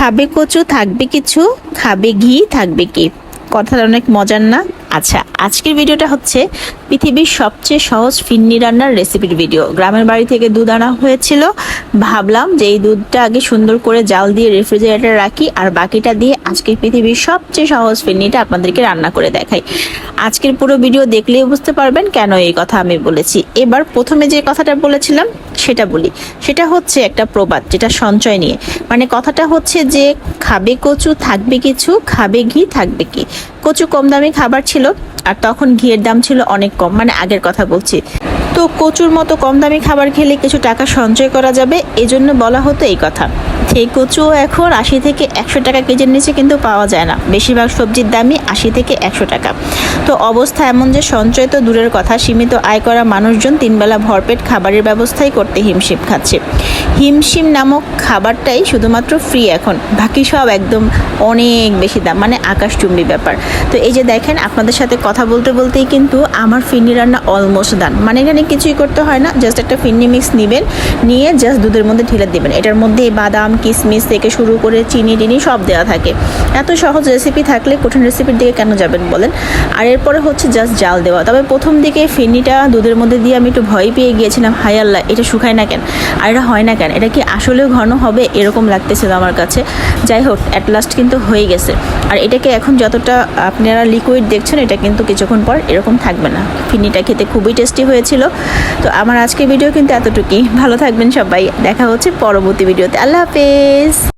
খাবে কচু থাকবে কিছু খাবে ঘি থাকবে কি? কথাটা অনেক মজার না? আচ্ছা আজকের ভিডিওটা হচ্ছে পৃথিবীর সবচেয়ে সহজ ফিন্নি রান্নার রেসিপির ভিডিও। গ্রামের বাড়ি থেকে দুধ আনা হয়েছিল। ভাবলাম যে এই দুধটা আগে সুন্দর করে জাল দিয়ে রেফ্রিজারেটরে রাখি আর বাকিটা দিয়ে আজকের পৃথিবীর সবচেয়ে সহজ ফিন্নিটা আপনাদেরকে রান্না করে দেখাই। আজকের পুরো ভিডিও দেখলেই বুঝতে পারবেন কেন এই কথা আমি বলেছি। এবার প্রথমে যে কথাটা বলেছিলাম, সেটা বলি। সেটা হচ্ছে একটা প্রবাদ, যেটা সঞ্চয় নিয়ে। মানে কথাটা হচ্ছে যে, খাবে কচু, থাকবে কিছু, খাবে ঘি, থাকবে কি? কচু কম দামি খাবার ছিল, আর তখন ঘিয়ের দাম ছিল অনেক কম। মানে আগের কথা বলছি। তো কচুর মতো কম দামি খাবার খেলে কিছু টাকা সঞ্চয় করা যাবে? এজন্য বলা হতো এই কথা। সেই কচু এখন আশি থেকে একশো টাকা কেজির নিচে কিন্তু পাওয়া যায় না। বেশিরভাগ সবজির দামই আশি থেকে একশো টাকা। তো অবস্থা এমন যে সঞ্চয় তো দূরের কথা, সীমিত আয় করা মানুষজন তিনবেলা ভরপেট খাবারের ব্যবস্থাই করতে হিমশিম খাচ্ছে। হিমশিম নামক খাবারটাই শুধুমাত্র ফ্রি এখন। বাকি সব একদম অনেক বেশি দাম মানে আকাশচুম্বী ব্যাপার। তো এই যে দেখেন, আপনাদের সাথে কথা বলতে বলতেই কিন্তু আমার ফিন্নি রান্না অলমোস্ট দান মানে এখানে কিছুই করতে হয় না জাস্ট একটা ফিন্নি মিক্স নেবেন, নিয়ে জাস্ট দুধের মধ্যে ঢেলে দেবেন। এটার মধ্যে বাদাম কিশমিশ থেকে শুরু করে চিনি টিনি সব দেওয়া থাকে। এত সহজ রেসিপি থাকলে কঠিন রেসিপির দিকে কেন যাবেন বলেন? আর এরপরে হচ্ছে জাস্ট জাল দেওয়া। তবে প্রথম দিকে ফিন্নিটা দুধের মধ্যে দিয়ে আমি একটু ভয় পেয়ে গিয়েছিলাম। হাই আল্লাহ, এটা শুকায় না কেন? আর এটা হয় না কেন? এটা কি আসলেও ঘন হবে? এরকম লাগতেছিল আমার কাছে। যাই হোক অ্যাট লাস্ট কিন্তু হয়ে গেছে। আর এটাকে এখন যতটা আপনারা লিকুইড দেখছেন, এটা কিন্তু কিছুক্ষণ পর এরকম থাকবে না। ফিন্নিটা খেতে খুবই টেস্টি হয়েছিল। তো আমার আজকের ভিডিও কিন্তু এতটুকুই। ভালো থাকবেন সবাই। দেখা হচ্ছে পরবর্তী ভিডিওতে আল্লাহ হাফেজ